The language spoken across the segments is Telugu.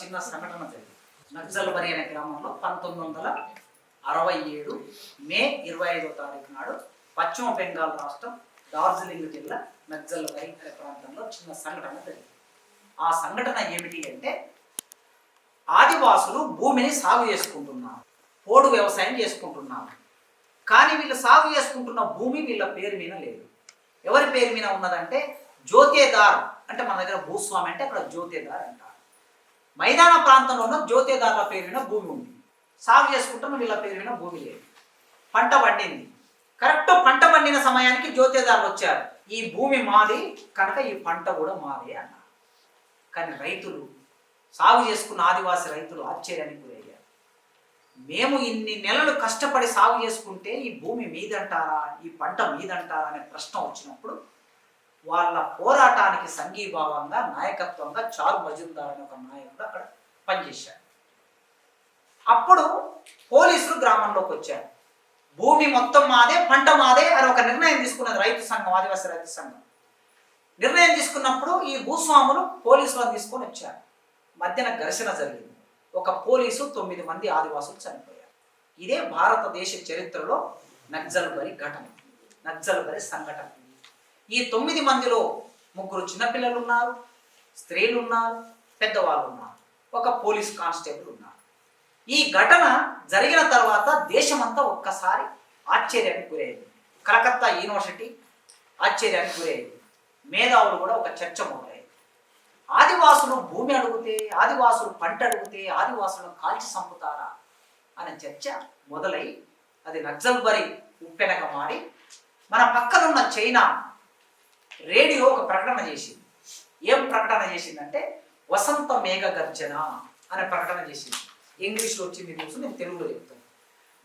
చిన్న సంఘటన జరిగింది. నగ్జల్బరి అనే గ్రామంలో పంతొమ్మిది వందల అరవై ఏడు మే ఇరవై ఐదో తారీఖు నాడు పశ్చిమ బెంగాల్ రాష్ట్రం డార్జిలింగ్ జిల్లా నగ్జల్బరి అనే ప్రాంతంలో చిన్న సంఘటన జరిగింది. ఆ సంఘటన ఏమిటి అంటే ఆదివాసులు భూమిని సాగు చేసుకుంటున్నారు పోడు వ్యవసాయం చేసుకుంటున్నారు. కానీ వీళ్ళు సాగు చేసుకుంటున్న భూమి వీళ్ళ పేరు మీద లేదు. ఎవరి పేరు మీద ఉన్నదంటే జ్యోతేదార్ అంటే మన దగ్గర భూస్వామి అంటే అక్కడ జ్యోతేదార్ అంటారు మైదాన ప్రాంతంలో ఉన్న జ్యోతిదారుల పేరున భూమి ఉంది. సాగు చేసుకుంటున్న వీళ్ళ పేరున భూమి లేదు. పంట పండింది. కరెక్ట్ పంట పండిన సమయానికి జ్యోతిదారులు వచ్చారు. ఈ భూమి మాది కనుక ఈ పంట కూడా మాదే అన్నారు. కానీ రైతులు సాగు చేసుకున్న ఆదివాసి రైతులు ఆశ్చర్యానికి గురయ్యారు. మేము ఇన్ని నెలలు కష్టపడి సాగు చేసుకుంటే ఈ భూమి మీదంటారా ఈ పంట మీదంటారా అనే ప్రశ్న వచ్చినప్పుడు వాళ్ళ పోరాటానికి సంఘీభావంగా నాయకత్వంగా చారు మజుందార్ అనే ఒక నాయకుడు అక్కడ పనిచేశాడు. అప్పుడు పోలీసులు గ్రామంలోకి వచ్చారు. భూమి మొత్తం మాదే పంట మాదే అని ఒక నిర్ణయం తీసుకున్నది రైతు సంఘం ఆదివాసీ రైతు సంఘం. నిర్ణయం తీసుకున్నప్పుడు ఈ భూస్వాములు పోలీసులను తీసుకొని వచ్చారు. మధ్యన ఘర్షణ జరిగింది. ఒక పోలీసు తొమ్మిది మంది ఆదివాసులు చనిపోయారు. ఇదే భారతదేశ చరిత్రలో నక్సల్బరి ఘటన. నక్సల్బరి సంఘటన. ఈ తొమ్మిది మందిలో ముగ్గురు చిన్నపిల్లలు ఉన్నారు స్త్రీలు ఉన్నారు పెద్దవాళ్ళు ఉన్నారు ఒక పోలీస్ కానిస్టేబుల్ ఉన్నారు ఈ ఘటన జరిగిన తర్వాత దేశమంతా ఒక్కసారి ఆశ్చర్యానికి గురైంది. కలకత్తా యూనివర్సిటీ ఆశ్చర్యానికి గురైంది. మేధావులు కూడా ఒక చర్చ మొదలైంది. ఆదివాసులు భూమి అడిగితే ఆదివాసులు పంట అడిగితే ఆదివాసులను కాల్చి చంపుతారా అనే చర్చ మొదలై అది నక్సల్బరి ఉప్పెనగా మారి మన పక్కనున్న చైనా రేడియో ఒక ప్రకటన చేసింది. ఏం ప్రకటన చేసిందంటే వసంత మేఘ గర్జన అనే ప్రకటన చేసింది. ఇంగ్లీష్లో వచ్చింది న్యూస్ నేను తెలుగులో చెప్తాను.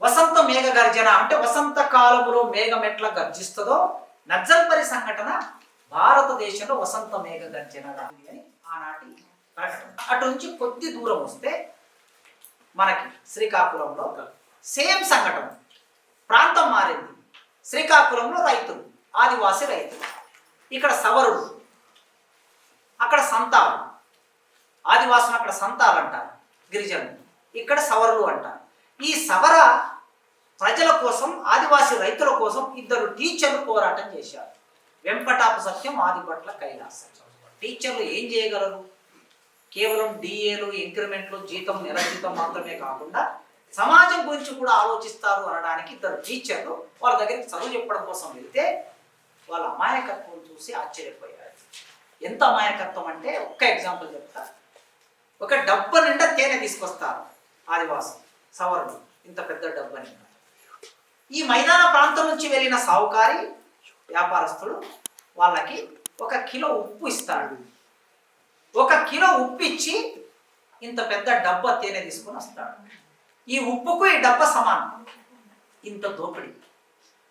వసంత మేఘ గర్జన అంటే వసంత కాలంలో మేఘం ఎట్లా గర్జిస్తుందో నక్సల్బరి సంఘటన భారతదేశంలో వసంత మేఘ గర్జన అని ఆనాటి ప్రకటన. అటు నుంచి కొద్ది దూరం వస్తే మనకి శ్రీకాకుళంలో సేమ్ సంఘటన. ప్రాంతం మారింది. శ్రీకాకుళంలో రైతులు ఆదివాసి రైతులు. ఇక్కడ సవరుడు. అక్కడ సంతాలు ఆదివాసులు అక్కడ సంతాలు అంటారు గిరిజనులు. ఇక్కడ సవరులు అంటారు. ఈ సవర ప్రజల కోసం ఆదివాసి రైతుల కోసం ఇద్దరు టీచర్లు పోరాటం చేశారు. వెంపటాప సత్యం ఆదిపట్ల కైలాసం. టీచర్లు ఏం చేయగలరు? కేవలం డిఏలు ఇంక్రిమెంట్లు జీతం నెల జీతం మాత్రమే కాకుండా సమాజం గురించి కూడా ఆలోచిస్తారు అనడానికి ఇద్దరు టీచర్లు వాళ్ళ దగ్గరికి చదువు చెప్పడం కోసం వెళ్తే వాళ్ళ అమాయకత్వం చూసి ఆశ్చర్యపోయారు. ఎంత అమాయకత్వం అంటే ఒక్క ఎగ్జాంపుల్ చెప్తా. ఒక డబ్బు నిండా తేనె తీసుకొస్తారు ఆదివాసం సవరుడు ఇంత పెద్ద డబ్బు నిండా ఈ మైదాన ప్రాంతం నుంచి వెళ్ళిన సావుకారి వ్యాపారస్తుడు వాళ్ళకి ఒక కిలో ఉప్పు ఇస్తాడు. ఒక కిలో ఉప్పు ఇచ్చి ఇంత పెద్ద డబ్బా తేనె తీసుకొని వస్తాడు. ఈ ఉప్పుకు ఈ డబ్బా సమానం. ఇంత దోపిడి.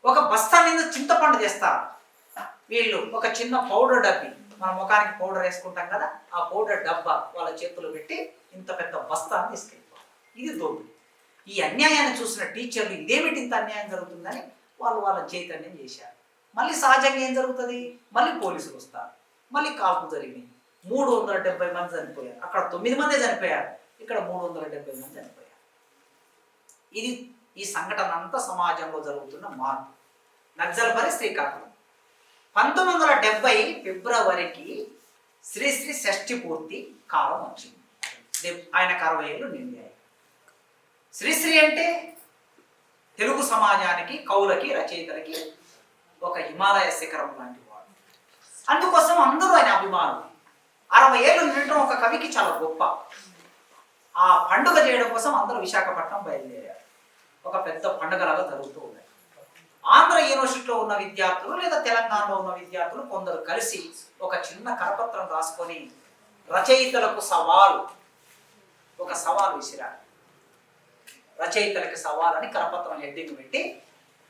ఒక బస్తా మీద చింతపండు తెస్తారు. వీళ్ళు ఒక చిన్న పౌడర్ డబ్బి. మన ముఖానికి పౌడర్ వేసుకుంటాం కదా ఆ పౌడర్ డబ్బా వాళ్ళ చేతులు పెట్టి ఇంత పెద్ద బస్తాన్ని తీసుకెళ్ళిపోవాలి. ఇది దోపిడి ఈ అన్యాయాన్ని చూసిన టీచర్లు ఇదేమిటి ఇంత అన్యాయం జరుగుతుందని వాళ్ళు వాళ్ళ చైతన్యం చేశారు. మళ్ళీ సహజంగా ఏం జరుగుతుంది? మళ్ళీ పోలీసులు వస్తారు. మళ్ళీ కాల్పు జరిగినాయి. మూడు వందల డెబ్బై మంది చనిపోయారు. అక్కడ తొమ్మిది మంది చనిపోయారు. ఇక్కడ మూడు వందల డెబ్బై మంది చనిపోయారు. ఇది ఈ సంఘటన అంతా సమాజంలో జరుగుతున్న మార్పు. నక్సల్బరి శ్రీకాకుళం. పంతొమ్మిది వందల డెబ్బై ఫిబ్రవరికి శ్రీశ్రీ షష్ఠి పూర్తి కాలం వచ్చింది. ఆయన ఆయనకు అరవై ఏళ్ళు నిండాయి శ్రీశ్రీ అంటే తెలుగు సమాజానికి కవులకి రచయితలకి ఒక హిమాలయ శిఖరం లాంటి వాడు. అందుకోసం అందరూ ఆయన అభిమానులు. అరవై ఏళ్ళు నిండడం ఒక కవికి చాలా గొప్ప. ఆ పండుగ చేయడం కోసం అందరూ విశాఖపట్నం బయలుదేరారు. ఒక పెద్ద పండుగలాగా జరుగుతూ ఉన్నాయి ఆంధ్ర యూనివర్సిటీలో ఉన్న విద్యార్థులు లేదా తెలంగాణలో ఉన్న విద్యార్థులు కొందరు కలిసి ఒక చిన్న కరపత్రం రాసుకొని రచయితలకు సవాలు ఒక సవాలు విసిరారు రచయితలకు సవాల్ అని కరపత్రం హెడ్డింగ్ పెట్టి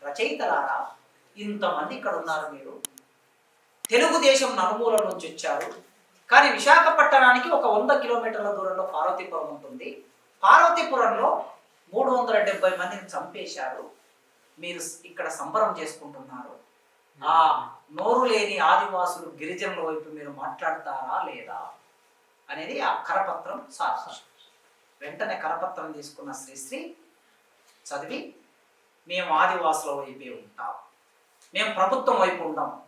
రచయితలారా ఇంతమంది ఇక్కడ ఉన్నారు మీరు. తెలుగుదేశం నలుమూల నుంచి వచ్చారు. కానీ విశాఖపట్టణానికి ఒక వంద కిలోమీటర్ల దూరంలో పార్వతీపురం ఉంటుంది. పార్వతీపురంలో మూడు వందల డెబ్బై మందిని చంపేశారు. మీరు ఇక్కడ సంబరం చేసుకుంటున్నారు? ఆ నోరు లేని ఆదివాసులు గిరిజనుల వైపు మీరు మాట్లాడతారా లేదా? అనేది ఆ కరపత్రం సారాంశం. వెంటనే కరపత్రం తీసుకున్న శ్రీశ్రీ చదివి మేము ఆదివాసుల వైపే ఉంటాం. మేము ప్రభుత్వం వైపు ఉండం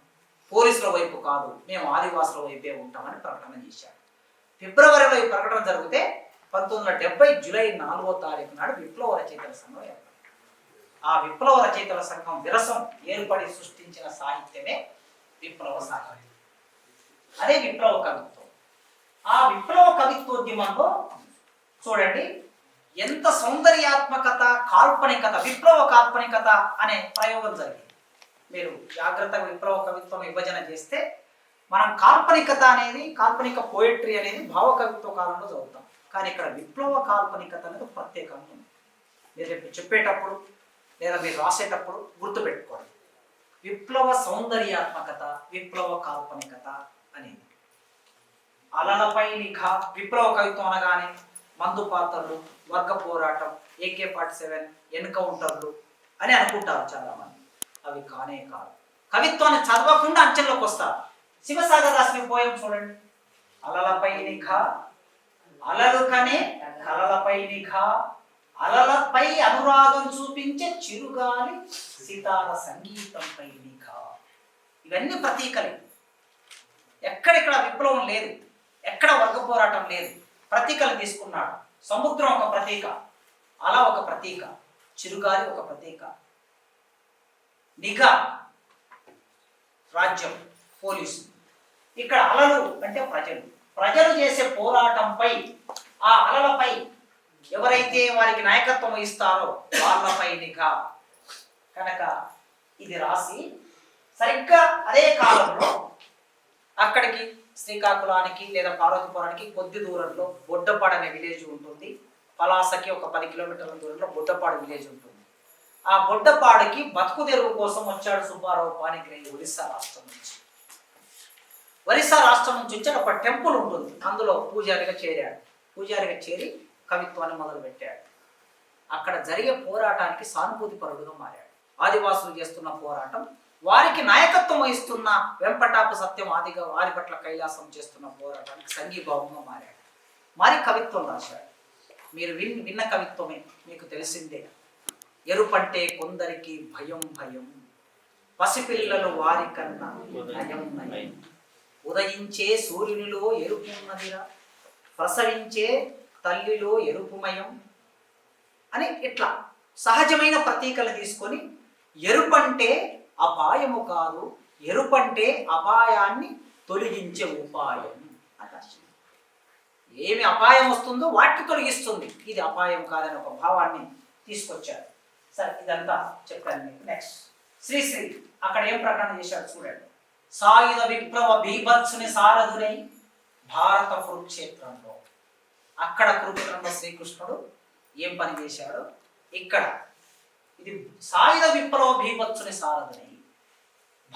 పోలీసుల వైపు కాదు. మేము ఆదివాసుల వైపే ఉంటామని ప్రకటన చేశాడు ఫిబ్రవరిలో ఈ ప్రకటన జరిగితే పంతొమ్మిది వందల డెబ్బై జూలై నాలుగో తారీఖు నాడు విప్లవ రచయితల సంఘం ఏర్పడింది. ఆ విప్లవ రచయితల సంఘం విరసం ఏర్పడి సృష్టించిన సాహిత్యమే విప్లవ సాహిత్యం అదే విప్లవ కవిత్వం. ఆ విప్లవ కవిత్వోద్యమంలో చూడండి ఎంత సౌందర్యాత్మకత కాల్పనికత విప్లవ కాల్పనికత అనే ప్రయోగం జరిగింది. మీరు జాగ్రత్తగా విప్లవ కవిత్వం విభజన చేస్తే మనం కాల్పనికత అనేది కాల్పనిక పోయిట్రీ అనేది భావ కవిత్వ కాలంలో చదువుతాం. కానీ ఇక్కడ విప్లవ కాల్పనికత అనేది ప్రత్యేకంగా ఉంది. మీరు చెప్పేటప్పుడు లేదా మీరు రాసేటప్పుడు గుర్తుపెట్టుకోండి. విప్లవ సౌందర్యాత్మకత విప్లవ కాల్పనికత అనేది. అలలపై నిఘా విప్లవ కవిత్వం అనగానే మందు పాత్రలు వర్గ పోరాటం ఏకే ఫార్టీ సెవెన్ ఎన్కౌంటర్లు అని అనుకుంటారు చాలా మంది అవి కానే కాదు. కవిత్వాన్ని చదవకుండా అంచెల్లోకి వస్తారు. శివసాగర్ రాసిన పోయం చూడండి. అలలపై నిఘా అలలు కనే కలలపై నిఘా అలలపై అనురాగం చూపించే చిరుగాలి సితార సంగీతంపై నిఘా ఇవన్నీ ప్రతీకలే. ఎక్కడెక్కడ విప్లవం లేదు. ఎక్కడ వర్గ పోరాటం లేదు. ప్రతీకలు తీసుకున్నాడు. సముద్రం ఒక ప్రతీక. అల ఒక ప్రతీక. చిరుగాలి ఒక ప్రతీక. నిఘా. రాజ్యం. పోలీసు. ఇక్కడ అలలు అంటే ప్రజలు. ప్రజలు చేసే పోరాటంపై ఆ అలలపై ఎవరైతే వారికి నాయకత్వం ఇస్తారో వాళ్ళపై నిఘా. కనుక ఇది రాసి సరిగ్గా అదే కాలంలో అక్కడికి శ్రీకాకుళానికి లేదా పార్వతీపురానికి కొద్ది దూరంలో బొడ్డపాడు అనే విలేజ్ ఉంటుంది. పలాసకి ఒక పది కిలోమీటర్ల దూరంలో బొడ్డపాడు విలేజ్ ఉంటుంది. ఆ బొడ్డపాడుకి బతుకు తెరువు కోసం వచ్చాడు సుబ్బారావు పానిగ్రహి ఒరిస్సా రాష్ట్రం నుంచి. ఒరిస్సా రాష్ట్రం నుంచి వచ్చి ఒక టెంపుల్ ఉంటుంది. అందులో పూజారిగా చేరాడు. పూజారిగా చేరి కవిత్వాన్ని మొదలుపెట్టాడు. అక్కడ జరిగే పోరాటానికి సానుభూతి పరుడుగా మారాడు. ఆదివాసులు చేస్తున్న పోరాటం వారికి నాయకత్వం వహిస్తున్న వెంపటాపు సత్యం ఆదిగా వారి పట్ల కైలాసం చేస్తున్న పోరాటానికి సంఘీభావంగా మారాడు. మరి కవిత్వం రాశాడు. మీరు విన్ విన్న కవిత్వమే మీకు తెలిసిందే. ఎరుపంటే కొందరికి భయం భయం. పసిపిల్లలు వారి కన్నా నయం నయం ఉదయించే సూర్యునిలో ఎరుపున్నదిరా ప్రసవించే తల్లిలో ఎరుపుమయం అని ఇట్లా సహజమైన ప్రతీకలు తీసుకొని ఎరుపంటే అపాయము కాదు ఎరుపంటే అపాయాన్ని తొలగించే ఉపాయం అని ఏమి అపాయం వస్తుందో వాటిని తొలగిస్తుంది. ఇది అపాయం కాదని ఒక భావాన్ని తీసుకొచ్చారు. సరే ఇదంతా చెప్పాను మీకు. నెక్స్ట్ శ్రీశ్రీ అక్కడ ఏం ప్రకటన చేశాడు చూడండి. సాయుధ విప్లవ బీభత్సుని సారథునై భారత కురుక్షేత్రంలో. అక్కడ కురుక్షేత్రంలో శ్రీకృష్ణుడు ఏం పని చేశాడు? ఇక్కడ. ఇది సాయుధ విప్లవ బీభత్సుని సారథునై.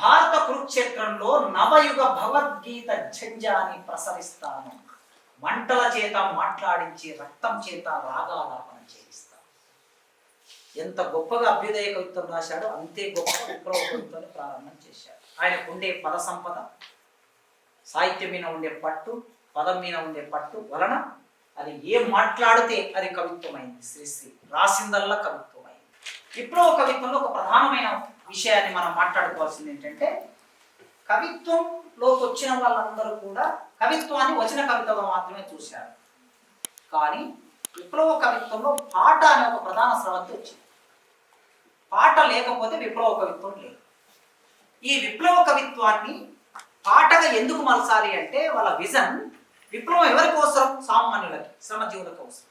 భారత కురుక్షేత్రంలో నవయుగ భగవద్గీత ఝంజాని ప్రసరిస్తాను. మంటల చేత మాట్లాడించి రక్తం చేత రాగాలాపన చేయిస్తాను. ఎంత గొప్పగా అభ్యుదయ కవిత్వం రాశాడో అంతే గొప్ప విప్లవ కవిత్వాన్ని ప్రారంభం చేశాడు. ఆయనకు ఉండే పద సంపద సాహిత్యం మీద ఉండే పట్టు పదం మీద ఉండే పట్టు వలన అది ఏం మాట్లాడితే అది కవిత్వమైంది. శ్రీశ్రీ రాసిందల్లా కవిత్వమైంది. విప్లవ కవిత్వంలో ఒక ప్రధానమైన విషయాన్ని మనం మాట్లాడుకోవాల్సింది ఏంటంటే కవిత్వంలోకి వచ్చిన వాళ్ళందరూ కూడా కవిత్వాన్ని వచన కవితగా మాత్రమే చూశారు. కానీ విప్లవ కవిత్వంలో పాట అనే ఒక ప్రధాన స్రవంతి వచ్చింది. పాట లేకపోతే విప్లవ కవిత్వం లేదు. ఈ విప్లవ కవిత్వాన్ని పాటగా ఎందుకు మలసాలి అంటే వాళ్ళ విజన్ విప్లవం ఎవరికి అవసరం సామాన్యులకి శ్రమజీవులకు అవసరం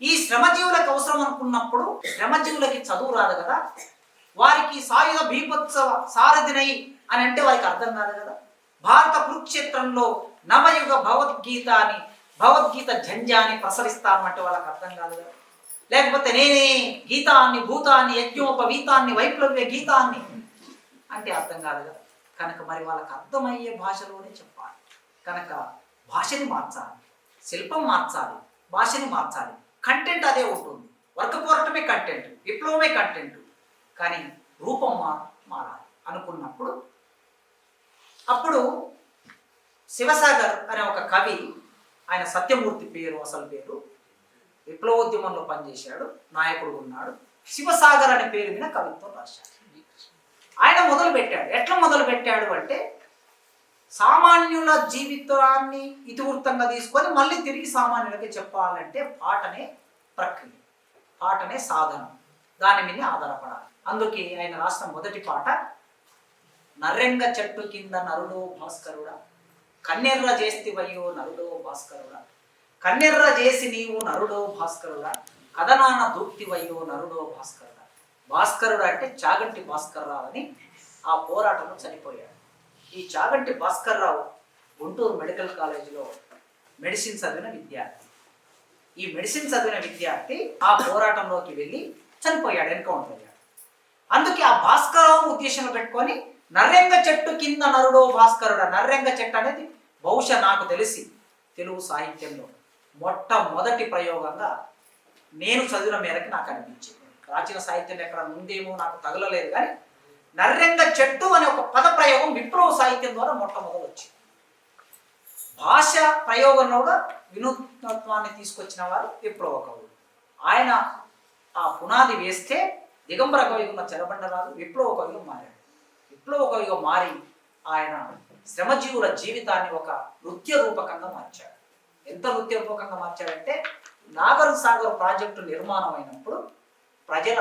ఈ శ్రమజీవులకు అవసరం అనుకున్నప్పుడు శ్రమజీవులకి చదువు రాదు కదా? వారికి సాయుధ భీభత్సవ సారథినై అని అంటే వారికి అర్థం కాదు కదా? భారత కురుక్షేత్రంలో నవయుగ భగవద్గీత అని భగవద్గీత జంజాన్ని ప్రసరిస్తాను అంటే వాళ్ళకి అర్థం కాదు కదా? లేకపోతే నేనే గీతాన్ని భూతాన్ని యజ్ఞోపవీతాన్ని వైప్లవ్య గీతాన్ని అంటే అర్థం కాదు కదా? కనుక మరి వాళ్ళకి అర్థమయ్యే భాషలోనే చెప్పాలి. కనుక భాషని మార్చాలి శిల్పం మార్చాలి భాషని మార్చాలి. కంటెంట్ అదే ఉంటుంది. వర్క్ పోరటమే కంటెంట్ విప్లవమే కంటెంట్ కానీ రూపం మా మారాలి అనుకున్నప్పుడు. అప్పుడు శివసాగర్ అనే ఒక కవి ఆయన సత్యమూర్తి పేరు అసలు పేరు విప్లవోద్యమంలో పనిచేశాడు నాయకుడు ఉన్నాడు. శివసాగర్ అనే పేరు మీద కవిత్వం రాశాడు. ఆయన మొదలు పెట్టాడు ఎట్లా మొదలు పెట్టాడు అంటే సామాన్యుల జీవితాన్ని ఇతివృత్తంగా తీసుకొని మళ్ళీ తిరిగి సామాన్యులకి చెప్పాలంటే పాటనే ప్రక్రియ పాటనే సాధనం. దాని మీద ఆధారపడాలి. అందుకే ఆయన రాసిన మొదటి పాట నర్రెంగ చెట్టు కింద నరుడో భాస్కరుడా కన్నెర్ర చేస్తివయ్యో నరుడో భాస్కరుడా కన్నెర్ర చేసి నీవు నరుడో భాస్కరుడా కథనాన దూప్తివయ్యో నరుడో భాస్కరుడా. భాస్కరుడు అంటే చాగంటి భాస్కర్రావు అని ఆ పోరాటంలో చనిపోయాడు. ఈ చాగంటి భాస్కర్రావు గుంటూరు మెడికల్ కాలేజీలో మెడిసిన్ చదివిన విద్యార్థి. ఈ మెడిసిన్ చదివిన విద్యార్థి ఆ పోరాటంలోకి వెళ్ళి చనిపోయాడు ఎన్కౌంటర్ అయ్యాడు. అందుకే ఆ భాస్కరరావును ఉద్దేశంలో పెట్టుకొని నర్రెంగ చెట్టు కింద నరుడో భాస్కరుడు నర్రెంగ చెట్టు అనేది బహుశా నాకు తెలిసి తెలుగు సాహిత్యంలో మొట్టమొదటి ప్రయోగంగా నేను చదివిన మేరకు నాకు అనిపించింది. ప్రాచీన సాహిత్యం ఎక్కడ ఉందేమో నాకు తగలలేదు కానీ నర్రెంగ చెట్టు అనే ఒక పద ప్రయోగం విప్లవ సాహిత్యం ద్వారా మొట్టమొదటి వచ్చింది భాష ప్రయోగంలో కూడా వినూత్నత్వాన్ని తీసుకొచ్చిన వారు విప్లవ కవులు ఆయన ఆ పునాది వేస్తే దిగంబర కవిగా ఉన్న చెరబండరాలు విప్లవ కవిగా మారాడు. విప్లవ కవిగా మారి ఆయన శ్రమజీవుల జీవితాన్ని ఒక నృత్య రూపకంగా మార్చాడు. ఎంత నృత్య రూపకంగా మార్చాడంటే నాగర్ సాగర్ ప్రాజెక్టు నిర్మాణం అయినప్పుడు ప్రజల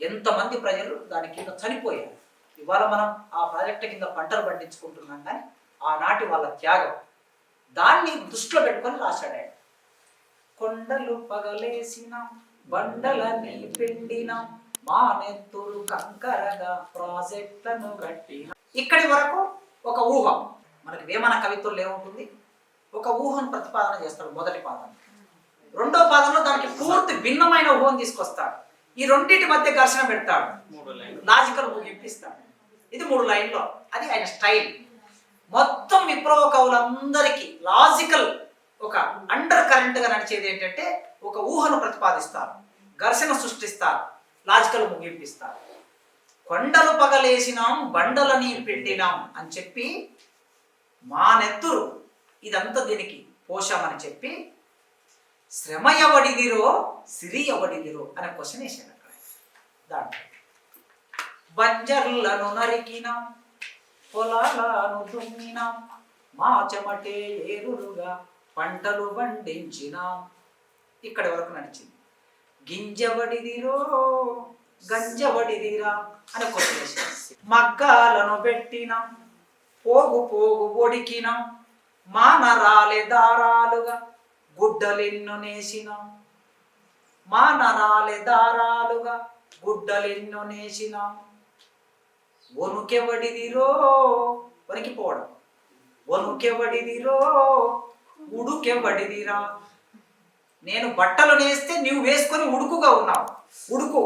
ఎంతమంది ప్రజలు దాని కింద చనిపోయారు? ఇవాళ మనం ఆ ప్రాజెక్ట్ కింద పంటలు పండించుకుంటున్నాం కానీ ఆనాటి వాళ్ళ త్యాగం. దాన్ని దృష్టిలో పెట్టుకొని రాశాడు ఆయన. కొండలు పగలేసిన బండలని పిండిన మానెత్తులు కంకరగా ప్రాజెక్టులను కట్టిన. ఇక్కడి వరకు ఒక ఊహ. మనకి వేమన కవిత్వంలో ఏముంటుంది? ఒక ఊహను ప్రతిపాదన చేస్తాడు మొదటి పాదన రెండో పాదంలో దానికి పూర్తి భిన్నమైన ఊహను తీసుకొస్తాడు. ఈ రెండింటి మధ్య ఘర్షణ పెడతాడు. లాజికల్ ముగింపిస్తాడు ఇది మూడు లైన్లో. అది ఆయన స్టైల్. మొత్తం విప్లవ కవులందరికీ లాజికల్ ఒక అండర్ కరెంట్గా నడిచేది ఏంటంటే ఒక ఊహను ప్రతిపాదిస్తారు. ఘర్షణ సృష్టిస్తారు. లాజికల్ ముగింపిస్తారు కొండలు పగలేసినాం బండలని పిండినాం అని చెప్పి మా నెత్తురు ఇదంతా దీనికి పోషామని చెప్పి శ్రమ ఎవడిదిరో సిరి ఎవడిదిరో అనే క్వశ్చన్ వేసాడు అక్కడ. దాంట్లో. బంజర్లను నరికినాం పొలాలను దున్నినాం మా చెమటే ఏరుడుగా పంటలు పండించినాం. ఇక్కడి వరకు నడిచింది. గింజబడిదిరో గంజబడిదిరా అని కొట్టేసి మగ్గాలను పెట్టినాం పోగు పోగు ఒడికినాం మా నరాలే దారాలుగా గుడ్డలెన్ను నేసిన మా నరాలే దారాలుగా గుడ్డలెన్ను నేసిన వణుకెవడిదిరో? వణికిపోవడం. వణుకెవడిదిరో? ఉడుకెవడిదిరా? నేను బట్టలు నేస్తే నువ్వు వేసుకొని ఉడుకుగా ఉన్నావు. ఉడుకు.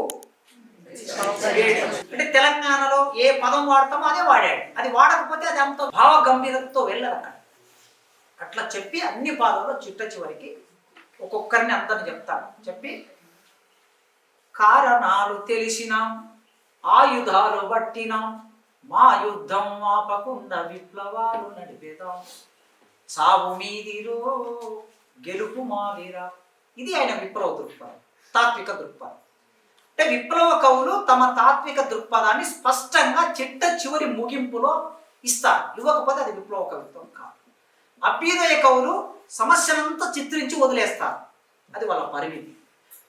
అంటే తెలంగాణలో ఏ పదం వాడతామో అదే వాడాడు. అది వాడకపోతే అది అంత భావ గంభీరతతో వెళ్ళదు అక్కడ అట్లా చెప్పి అన్ని పాదాల్లో చిట్ట చివరికి ఒక్కొక్కరిని అందరిని చెప్తాను. చెప్పి కారణాలు తెలిసినాం ఆయుధాలు పట్టినాం మా యుద్ధం ఆపకుండా విప్లవాలు నడిపేదాం. చావు మీదిరో గెలుపు మాదిరా ఇది ఆయన విప్లవ దృక్పథం తాత్విక దృక్పథం. అంటే విప్లవ కవులు తమ తాత్విక దృక్పథాన్ని స్పష్టంగా చిట్ట చివరి ముగింపులో ఇస్తారు. ఇవ్వకపోతే అది విప్లవ కవిత్వం కాదు. అభ్యుదయ కవులు సమస్యనంతా చిత్రించి వదిలేస్తారు. అది వాళ్ళ పరిమితి.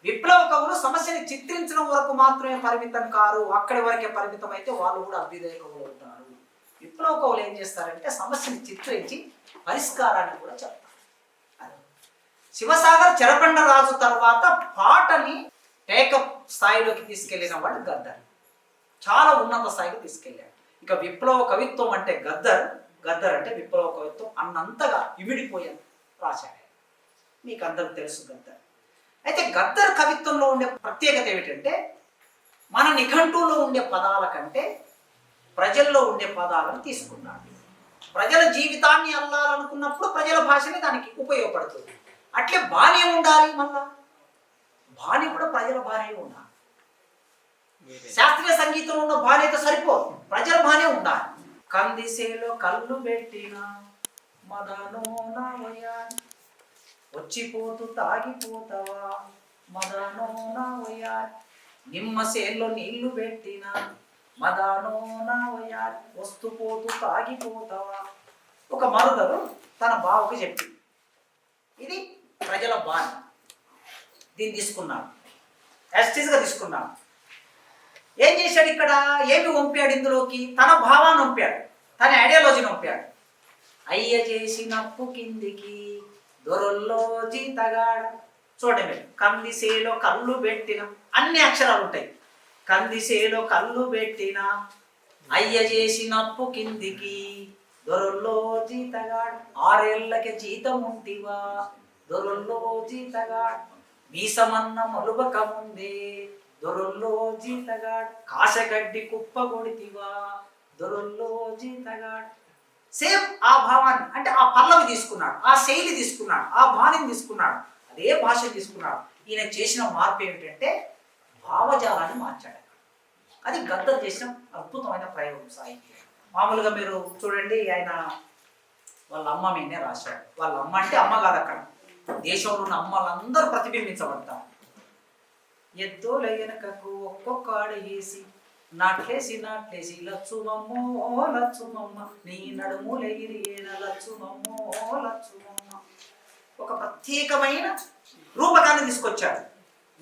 విప్లవ కవులు సమస్యని చిత్రించడం వరకు మాత్రమే పరిమితం కారు. అక్కడి వరకే పరిమితం అయితే వాళ్ళు కూడా అభ్యుదయ కవులు ఉంటారు. విప్లవ కవులు ఏం చేస్తారంటే సమస్యని చిత్రించి పరిష్కారాన్ని కూడా చెప్తారు. శివసాగర్ చెరబండ రాజు తర్వాత పాటని టేకప్ స్థాయిలోకి తీసుకెళ్ళిన వాడు గద్దర్. చాలా ఉన్నత స్థాయికి తీసుకెళ్ళాడు ఇక విప్లవ కవిత్వం అంటే గద్దర్. గద్దర్ అంటే విప్లవ కవిత్వం అన్నంతగా ఇమిడిపోయాను రాశాడు మీకు అందరికి తెలుసు గద్దర్. అయితే గద్దర్ కవిత్వంలో ఉండే ప్రత్యేకత ఏమిటంటే మన నిఘంటువులో ఉండే పదాల కంటే ప్రజల్లో ఉండే పదాలను తీసుకున్నాడు. ప్రజల జీవితాన్ని అల్లాలనుకున్నప్పుడు ప్రజల భాషని దానికి ఉపయోగపడుతుంది. అట్లే బాణి ఉండాలి మళ్ళా. బాణి కూడా ప్రజల బాణి ఉండాలి. శాస్త్రీయ సంగీతంలో ఉన్న బాణి అయితే సరిపోదు. ప్రజల బాణి ఉండాలి. కందిసేలో కళ్ళు పెట్టిన మదనో నా వచ్చిపోతూ తాగిపోతావా మదనో నా వయ్యారి నిమ్మ సేల్లో నీళ్ళు పెట్టిన మదనో నా వస్తుపోతూ వస్తూ పోతూ తాగిపోతావా. ఒక మరుదరు తన బావకు చెప్పి ఇది ప్రజల బాణి. దీన్ని తీసుకున్నాడు యాస్టిస్గా తీసుకున్నాడు ఏం చేశాడు ఇక్కడ? ఏమి పంపాడు ఇందులోకి? తన భావాన్ని పంపాడు తన ఐడియాలజీని పంపాడు అయ్య చేసినప్పు కిందికి దొరల్లో జీతగాడ. చూడండి మీరు కందిసేలో కళ్ళు పెట్టిన అన్ని అక్షరాలు ఉంటాయి. కందిసేలో కళ్ళు పెట్టిన అయ్య చేసినప్పు కిందికి దొరల్లో జీతగాడు. ఆరేళ్ళకి జీతం ఉంటివా? దొరల్లో జీతగాడు. మీసమన్న మలుబక ముందే దొరల్లో జీతగాడు కాశగడ్డి కుప్ప కొడితివా దొరల్లో జీతగాడ్ సేమ్ ఆ భావాన్ని అంటే ఆ పల్లవి తీసుకున్నాడు ఆ శైలి తీసుకున్నాడు ఆ బాణిని తీసుకున్నాడు అదే భాష తీసుకున్నాడు. ఈయన చేసిన మార్పు ఏమిటంటే భావజాలాన్ని మార్చాడు అది గద్దర్ చేసిన అద్భుతమైన ప్రయోగం సాహిత్యం. మామూలుగా మీరు చూడండి ఆయన వాళ్ళ అమ్మ మీదనే రాశాడు. వాళ్ళ అమ్మ అంటే అమ్మ కాదు అక్కడ. దేశంలో ఉన్న అమ్మలందరూ ప్రతిబింబించబడతారు. ఎద్దుల వెనకకు ఒక్కొక్క ఆడ వేసి నాట్లేసి నాట్లేసి లచ్చుమమ్మో లచ్చుమమ్మ. నీ నడుములెగిరి ఏన లచ్చుమమ్మో లచ్చుమమ్మ. ఒక ప్రత్యేకమైన రూపకాన్ని తీసుకొచ్చాడు.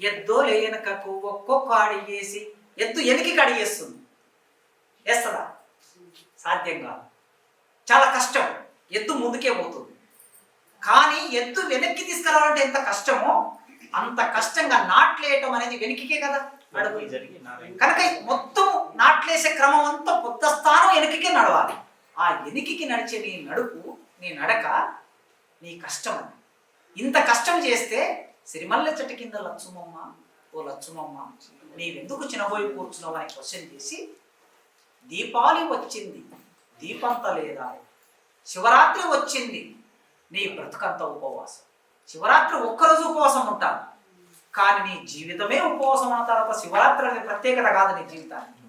ఎద్దో లేనకకు ఒక్కొక్క ఆడి వేసి ఎద్దు ఎనికి కడిగేస్తుంది వేస్తుందా? సాధ్యం కాదు. చాలా కష్టం. ఎద్దు ముందుకే పోతుంది. కానీ ఎద్దు వెనక్కి తీసుకురావాలంటే ఎంత కష్టమో అంత కష్టంగా నాట్లేయటం అనేది వెనక్కికే కదా? కనుక మొత్తం నాట్లేసే క్రమం అంతా పొద్ద స్థానం వెనక్కి నడవాలి. ఆ వెనక్కి నడిచే నీ నడుపు నీ నడక నీ కష్టం అది. ఇంత కష్టం చేస్తే సిరిమల్ల చెట్టు కింద లచ్చుమమ్మ ఓ లచ్చుమమ్మ నీవెందుకు చినబోయి కూర్చున్నావు అని క్వశ్చన్ చేసి దీపావళి వచ్చింది దీపంత లేదా? శివరాత్రి వచ్చింది నీ బ్రతుకంత ఉపవాసం. శివరాత్రి ఒక్కరోజు ఉపవాసం ఉంటాను కానీ నీ జీవితమే ఉపవాసం అన్న తర్వాత శివరాత్రి అనే ప్రత్యేకత కాదు నీ జీవితానికి.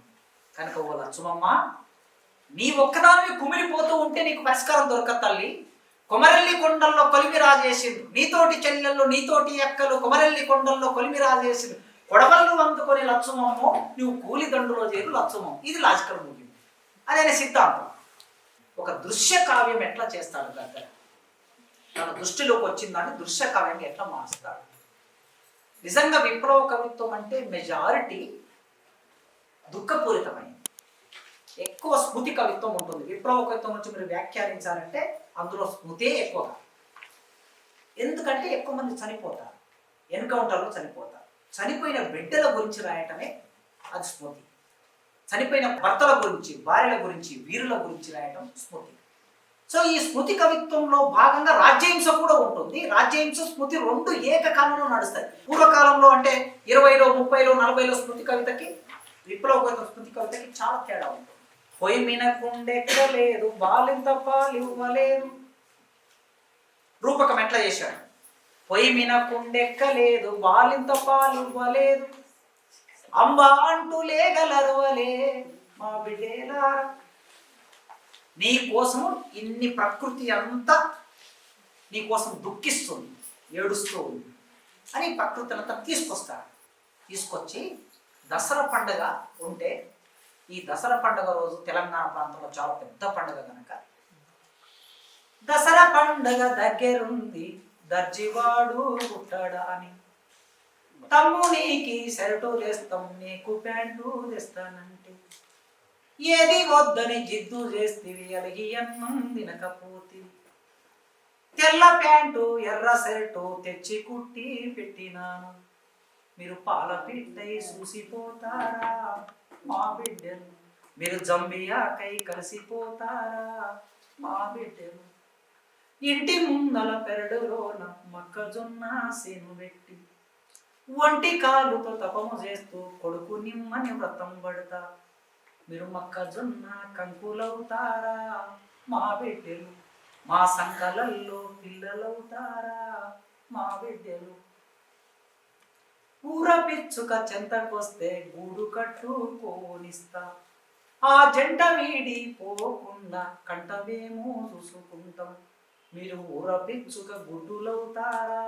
కనుక ఓ లక్ష్మమ్మ నీ ఒక్కదానివి కుమిలిపోతూ ఉంటే నీకు పరిష్కారం దొరకదు తల్లి. కొమరెల్లి కొండల్లో కొలిమి రాజేసిండు నీతోటి చెల్లెళ్ళు నీతోటి ఎక్కలు కొమరెల్లి కొండల్లో కొలిమి రాజేసిండు కొడవళ్ళు అందుకొని లక్ష్మమ్మో నువ్వు కూలి దండులో చేరు లక్ష్మం ఇది లాజికల్ మూవీ అదే సిద్ధాంతం. ఒక దృశ్య కావ్యం ఎట్లా చేస్తాడు దగ్గర తన దృష్టిలోకి వచ్చిందని దృశ్య కావ్యాన్ని ఎట్లా మారుస్తాడు? నిజంగా విప్లవ కవిత్వం అంటే మెజారిటీ దుఃఖపూరితమైంది. ఎక్కువ స్మృతి కవిత్వం ఉంటుంది. విప్లవ కవిత్వం నుంచి మీరు వ్యాఖ్యానించాలంటే అందులో స్మృతే ఎక్కువగా. ఎందుకంటే ఎక్కువ మంది చనిపోతారు. ఎన్కౌంటర్లో చనిపోతారు. చనిపోయిన బిడ్డల గురించి రాయటమే అది స్మృతి. చనిపోయిన భర్తల గురించి భార్యల గురించి వీరుల గురించి రాయటం స్మృతి. సో ఈ స్మృతి కవిత్వంలో భాగంగా రాజ్యహింస కూడా ఉంటుంది. రాజ్యహింస స్మృతి రెండు ఏకకాలంలో నడుస్తాయి. పూర్వకాలంలో అంటే ఇరవైలో ముప్పైలో నలభైలో స్మృతి కవితకి విప్లవ స్మృతి కవితకి చాలా తేడా ఉంటుంది పొయ్యి మినకుండెక్కలేదు బాలింత పాలివ్వలేదు రూపకం ఎట్లా చేశాడు? పొయ్యి మినకుండెక్కలేదు బాలింత పాలివ్వలేదు అంబ అంటూ లేగలరువలే మా బిడ్డేలా నీ కోసము ఇన్ని ప్రకృతి అంతా నీ కోసం దుఃఖిస్తుంది ఏడుస్తూ ఉంది అని ప్రకృతి అంతా తీసుకొస్తాడు తీసుకొచ్చి దసరా పండుగ ఉంటే ఈ దసరా పండుగ రోజు తెలంగాణ ప్రాంతంలో చాలా పెద్ద పండుగ కనుక దసరా పండుగ దగ్గరుంది దర్జివాడు పుట్టాడా అని. తమ్మునికి షర్టు తెస్తాం నీకు ప్యాంటు తెస్తానంటే. ఏది వద్దని జిద్దు చేస్తేవి అడిగి తినకపోతి. తెల్ల ప్యాంటు ఎర్ర షర్టు తెచ్చి కుట్టి పెట్టినాను. మీరు పాల బిడ్డై చూసిపోతారా? మా బిడ్డలు మీరు జంబియాకై కలిసిపోతారా? మా బిడ్డలు ఇంటి ముందల పెరడులోన మొక్కజొన్న సేను పెట్టి ఒంటి కాలుతో తపము చేస్తూ కొడుకు నిమ్మని వ్రతం పడతా. మీరు మొక్కజొన్న కంకులవుతారా? మా బిడ్డలు మా సంకలల్లో పిల్లలవుతారా? మా బిడ్డలు. ఊర పిచ్చుక చెంతకొస్తే గూడు కట్టుకోనిస్తా ఆ జంట వీడి పోకుండా కంటమేమో చూసుకుంటాం. మీరు ఊర పిచ్చుక గుడ్డులవుతారా?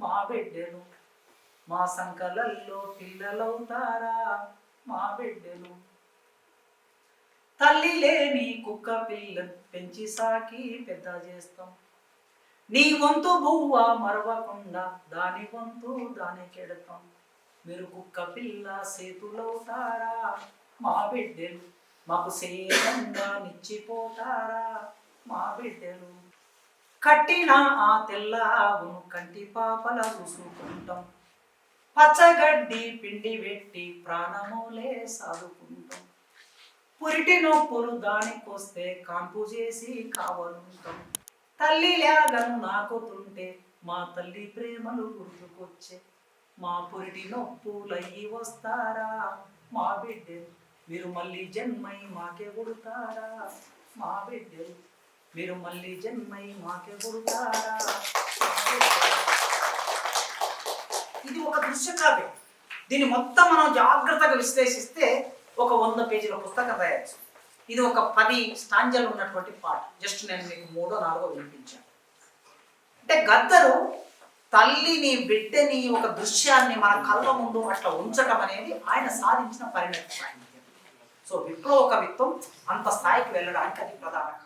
మా బిడ్డలు మా సంకలల్లో పిల్లలవుతారా? మా బిడ్డలు. తల్లి లేని కుక్క పిల్ల పెంచి సాకి పెద్ద చేస్తాం. నీ వంతు బువ్వ మరవకుండా దాని వంతు దాని కెడతాం. మీరు కుక్క పిల్ల సేతులవుతారా? మా బిడ్డలు మాకు సేవంగా నిచ్చిపోతారా? మా బిడ్డలు కట్టిన ఆ తెల్ల ఆవును కంటి పాపల చూసుకుంటాం. పచ్చగడ్డి పిండి పెట్టి ప్రాణములే సాదుకుంటాం. పురిటి నొప్పులు దానికొస్తే కాంపు చేసి కావలుంటాం తల్లి లేగను నాకుతుంటే మా తల్లి ప్రేమలు గుర్తుకొచ్చే. మా పురిటి నొప్పులయ్యి వస్తారా? మా బిడ్డలు మీరు మళ్ళీ జన్మై మాకే కొడుతారా మా బిడ్డలు మీరు మళ్ళీ జన్మై మాకే కొడుతారా ఇది ఒక దృశ్య కావ్యం దీన్ని మొత్తం మనం జాగ్రత్తగా విశ్లేషిస్తే ఒక వంద పేజీల పుస్తకం రాయొచ్చు ఇది ఒక పది స్టాంజలు ఉన్నటువంటి పాట. జస్ట్ నేను మీకు మూడో నాలుగో వినిపించాను. అంటే గద్దరు తల్లిని బిడ్డని ఒక దృశ్యాన్ని మన కళ్ళ ముందు అట్లా ఉంచటం అనేది ఆయన సాధించిన పరిణతి సో విప్లవ కవిత్వం అంత స్థాయికి వెళ్ళడానికి అది ప్రధాన కారణం.